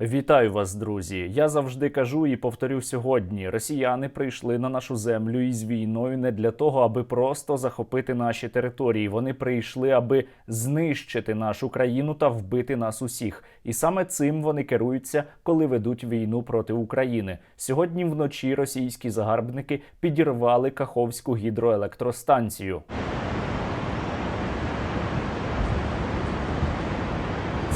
Вітаю вас, друзі! Я завжди кажу і повторю сьогодні: росіяни прийшли на нашу землю із війною не для того, аби просто захопити наші території. Вони прийшли, аби знищити нашу країну та вбити нас усіх. І саме цим вони керуються, коли ведуть війну проти України. Сьогодні вночі російські загарбники підірвали Каховську гідроелектростанцію.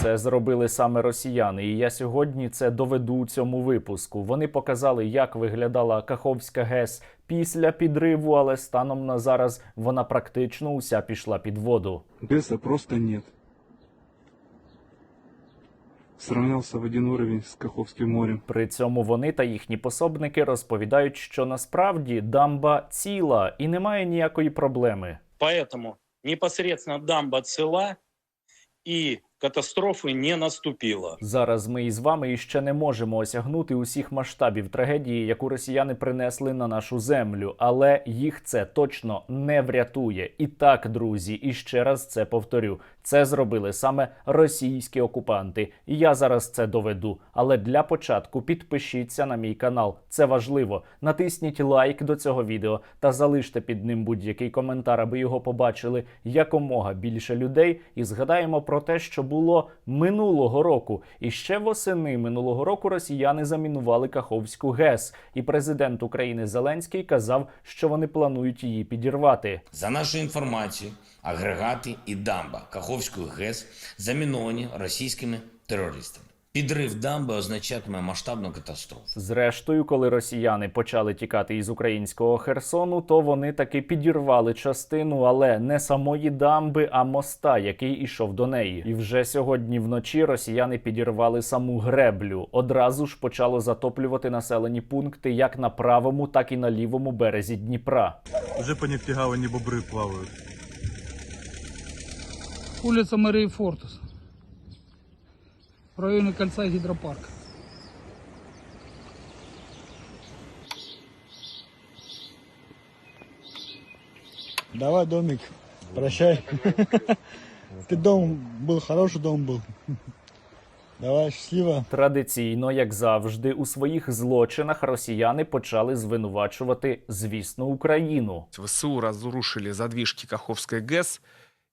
Це зробили саме росіяни, і я сьогодні це доведу у цьому випуску. Вони показали, як виглядала Каховська ГЕС після підриву, але станом на зараз вона практично уся пішла під воду. ГЭСа просто нет. Сравнялся в один уровень с Каховским морем. При цьому вони та їхні пособники розповідають, що насправді дамба ціла і немає ніякої проблеми. Поэтому непосредственно дамба цела и катастрофы не наступило. Зараз ми із вами іще не можемо осягнути усіх масштабів трагедії, яку росіяни принесли на нашу землю, але їх це точно не врятує. І так, друзі, і ще раз це повторю: це зробили саме російські окупанти. І я зараз це доведу. Але для початку підпишіться на мій канал. Це важливо. Натисніть лайк до цього відео та залиште під ним будь-який коментар, аби його побачили якомога більше людей. І згадаємо про те, що було минулого року. І ще восени минулого року росіяни замінували Каховську ГЕС. І президент України Зеленський казав, що вони планують її підірвати. За нашою інформацією, агрегати і дамба Каховської ГЕС заміновані російськими терористами. Підрив дамби означатиме масштабну катастрофу. Зрештою, коли росіяни почали тікати із українського Херсону, то вони таки підірвали частину, але не самої дамби, а моста, який ішов до неї. І вже сьогодні вночі росіяни підірвали саму греблю. Одразу ж почало затоплювати населені пункти як на правому, так і на лівому березі Дніпра. Уже по нефтегавани бобры плавают. Улица Марии Фортус. В районе кольца гидропарка. Давай, домик, прощай. Ты дом был, хороший дом был. Давай, счастливо. Традиційно, як завжди, у своїх злочинах росіяни почали звинувачувати, звісно, Україну. ВСУ разрушили задвижки Каховской ГЭС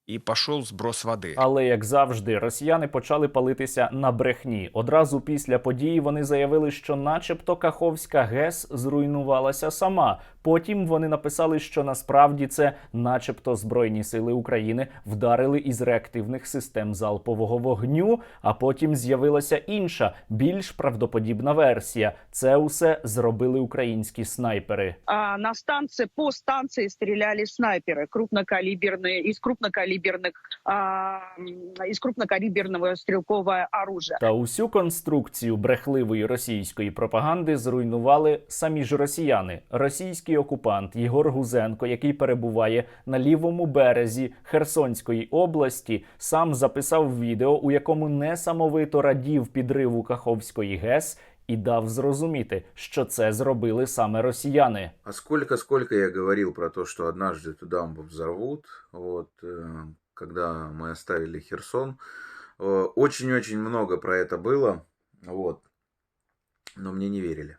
и пошел сброс воды. Але як завжди, росіяни почали палитися на брехні. Одразу після події вони заявили, що, начебто, Каховська ГЕС зруйнувалася сама. Потім вони написали, що насправді це, начебто, збройні сили України вдарили із реактивних систем залпового вогню. А потім з'явилася інша, більш правдоподібна версія. Це усе зробили українські снайпери. а, на станции, по станции стреляли снайперы крупнокалиберные, из крупнокалиберных, а, м, из крупнокалиберного стрелкового оружия. Та усю конструкцію брехливої російської пропаганди зруйнували самі ж росіяни. Російський окупант Єгор Гузенко, який перебуває на лівому березі Херсонської області, сам записав відео, у якому несамовито радів підриву Каховської ГЕС і дав зрозуміти, що це зробили саме росіяни. А сколько-сколько я говорил про то, что однажды эту дамбу взорвут, вот, э, когда мы оставили Херсон. Э, Очень-очень много про это было, вот, но мне не верили.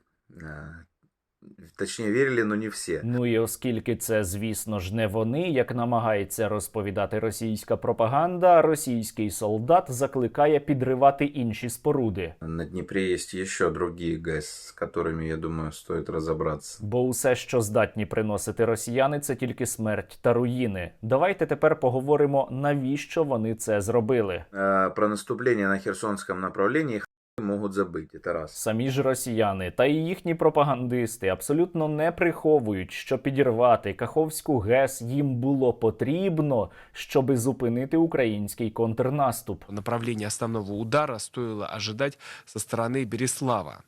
Э, Точнее, верили, но не все. Ну і оскільки це, звісно ж, не вони, як намагається розповідати російська пропаганда, російський солдат закликає підривати інші споруди. На Днепре есть еще другие ГЭС, с которыми, я думаю, стоит разобраться. Бо усе, що здатні приносити росіяни, це тільки смерть та руїни. Давайте тепер поговоримо, навіщо вони це зробили. Э, Про наступление на Херсонском направлении могут забыть, это раз. Самі ж росіяни та і їхні пропагандисти абсолютно не приховують, що підірвати Каховську ГЕС їм було потрібно, щоби зупинити український контрнаступ. Направление основного удара стоило ожидать со стороны Береслава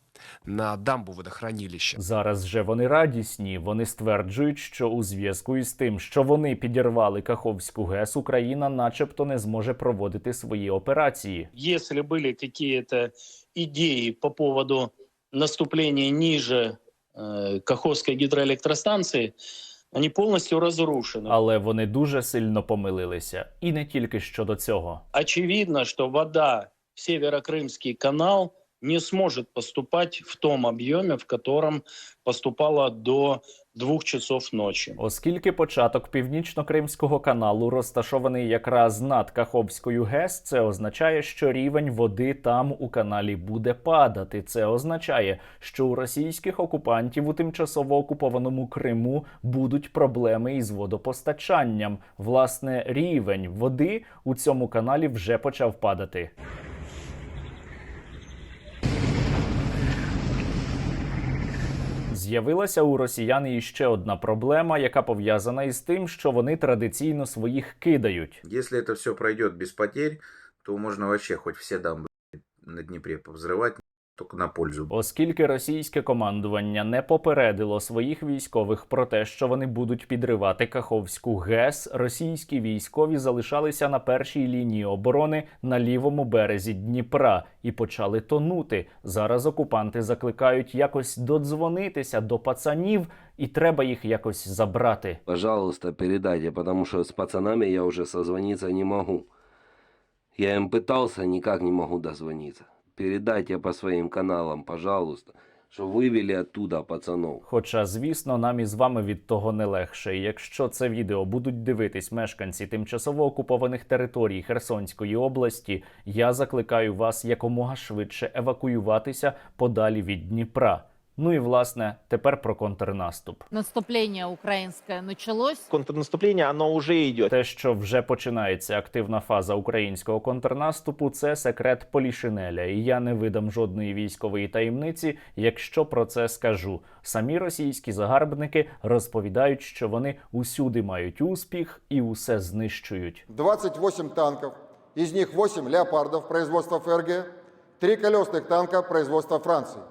на дамбу водохранилища. Зараз же вони радісні. Вони стверджують, що у зв'язку із тим, що вони підірвали Каховську ГЕС, Україна, начебто, не зможе проводити свої операції. Если были какие-то идеи по поводу наступления ниже э, Каховской гидроэлектростанции, они полностью разрушены. Але вони дуже сильно помилилися, і не тільки щодо цього. Очевидно, что вода в Северокрымский канал не сможет поступать в том объеме, в котором поступало до двух часов ночи. Оскільки початок північно-кримського каналу розташований якраз над Каховською ГЕС, це означає, що рівень води там у каналі буде падати. Це означає, що у російських окупантів у тимчасово окупованому Криму будуть проблеми із водопостачанням. Власне, рівень води у цьому каналі вже почав падати. З'явилася у росіян іще одна проблема, яка пов'язана із тим, що вони традиційно своїх кидають. Если это все пройдет без потерь, то можно вообще хоть все дамбы на Днепре повзрывать, только на пользу. Оскільки російське командування не попередило своїх військових про те, що вони будуть підривати Каховську ГЕС, російські військові залишалися на першій лінії оборони на лівому березі Дніпра і почали тонути. Зараз окупанти закликають якось додзвонитися до пацанів, і треба їх якось забрати. Пожалуйста, передайте, потому что с пацанами я уже созвониться не могу. Я им пытался, никак не могу дозвониться. Передайте по своїм каналам, пожалуйста, Що вивели оттуда пацанов. Хоча, звісно, нам із вами від того не легше. І Якщо це відео будуть дивитись мешканці тимчасово окупованих територій Херсонської області, я закликаю вас якомога швидше евакуюватися подалі від Дніпра. Ну і власне тепер про контрнаступ. Наступление украинское началось. Контрнаступление, оно уже идет. Те, що вже починається активна фаза українського контрнаступу, це секрет Полішинеля. І я не видам жодної військової таємниці, якщо про це скажу. Самі російські загарбники розповідають, що вони усюди мають успіх і усе знищують. 28 танков, из них 8 «Леопардов» производства ФРГ, 3 колесных танка производства Франции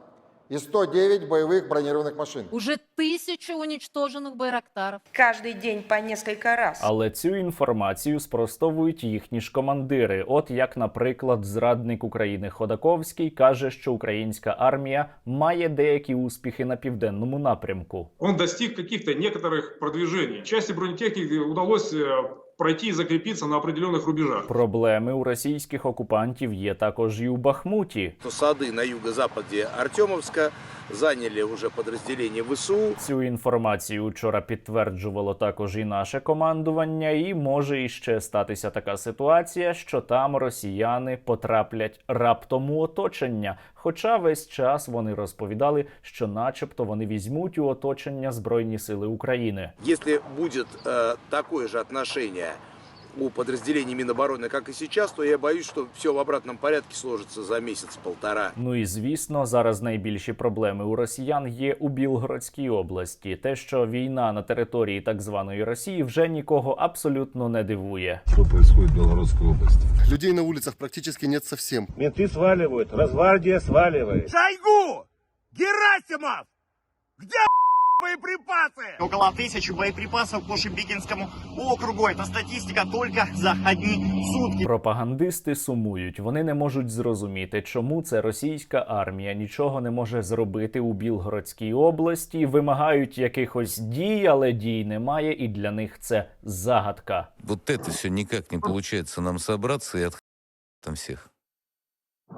и 109 боевых бронированных машин. Уже тысячи уничтоженных байрактаров. Каждый день по несколько раз. Але цю інформацію спростовують їхні ж командири. От як, наприклад, зрадник України Ходаковський каже, що українська армія має деякі успіхи на південному напрямку. Он достиг каких-то некоторых продвижений. Части бронетехники удалось э, пройти и закрепиться на определенных рубежах. Проблеми у російських окупантів є також і у Бахмуті. Посади на юго-западі Артемовска заняли уже подразделение ВСУ. Цю інформацію вчора підтверджувало також і наше командування, і може іще статися така ситуація, що там росіяни потраплять раптом у оточення. Хоча весь час вони розповідали, що, начебто, вони візьмуть у оточення Збройні Сили України. Если будет э, такое же отношение у подразделений Минобороны, как и сейчас, то я боюсь, что все в обратном порядке сложится за месяц-полтора. Ну і звісно, зараз найбільші проблеми у росіян є у Білгородській області. Те, що війна на території так званої Росії вже нікого абсолютно не дивує. Что происходит в Белгородской области? Людей на улицах практически нет совсем. Менты сваливают, Росгвардия сваливает. Шойгу! Герасимов! Где боеприпасы? Около тысячи боеприпасов по Шебекинскому округу. Это статистика только за одни сутки. Пропагандисти сумують. Вони не можуть зрозуміти, чому це російська армія нічого не може зробити у Білгородській області. Вимагають якихось дій, але дій немає, і для них це загадка. Вот это все никак не получается нам собраться и от там всех.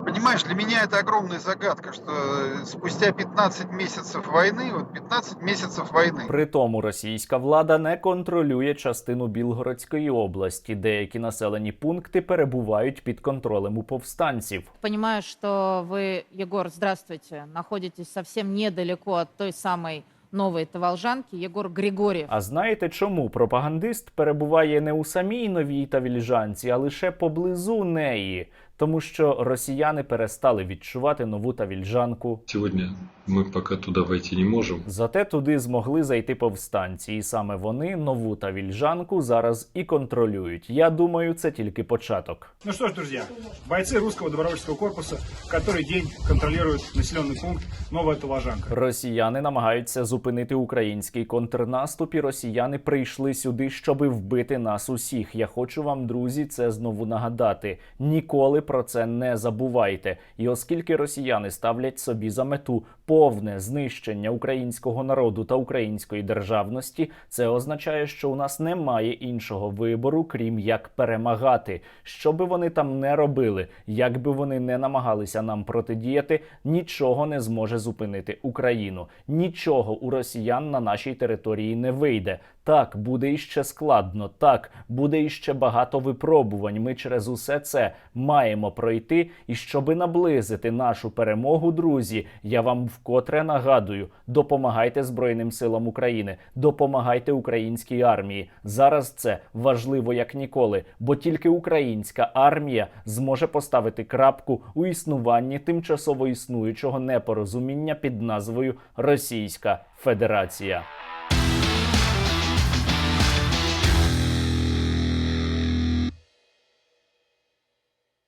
Понимаешь, для меня это огромная загадка, что спустя 15 месяцев войны, вот 15 месяцев войны, При тому російська влада не контролює частину Білгородської області. Деякі населені пункти перебувають під контролем у повстанців. Понимаю, что вы, Егор, здравствуйте, находитесь совсем недалеко от той самой новой Таволжанки. Егор Григорьев. А знаєте чому пропагандист перебуває не у самій новій Тавільжанці, а лише поблизу неї? Тому що росіяни перестали відчувати нову Тавільжанку. Сегодня мы пока туда войти не можем. Зате туди змогли зайти повстанці, і саме вони нову Тавільжанку зараз і контролюють. Я думаю, це тільки початок. Ну что ж, друзья, бойцы русского добровольческого корпуса который день контролируют населенный пункт Новая Таважанка. Росіяни намагаються зупинити український контрнаступ, і росіяни прийшли сюди, щоби вбити нас усіх. Я хочу вам, друзі, це знову нагадати. Ніколи про це не забувайте. І оскільки росіяни ставлять собі за мету повне знищення українського народу та української державності, це означає, що у нас немає іншого вибору, крім як перемагати. Що би вони там не робили, як би вони не намагалися нам протидіяти, нічого не зможе зупинити Україну. Нічого у росіян на нашій території не вийде. Так, буде іще складно, так, буде іще багато випробувань. Ми через усе це маємо пройти. І щоби наблизити нашу перемогу, друзі, я вам вкотре нагадую: допомагайте Збройним силам України, допомагайте українській армії. Зараз це важливо як ніколи, бо тільки українська армія зможе поставити крапку у існуванні тимчасово існуючого непорозуміння під назвою Російська Федерація.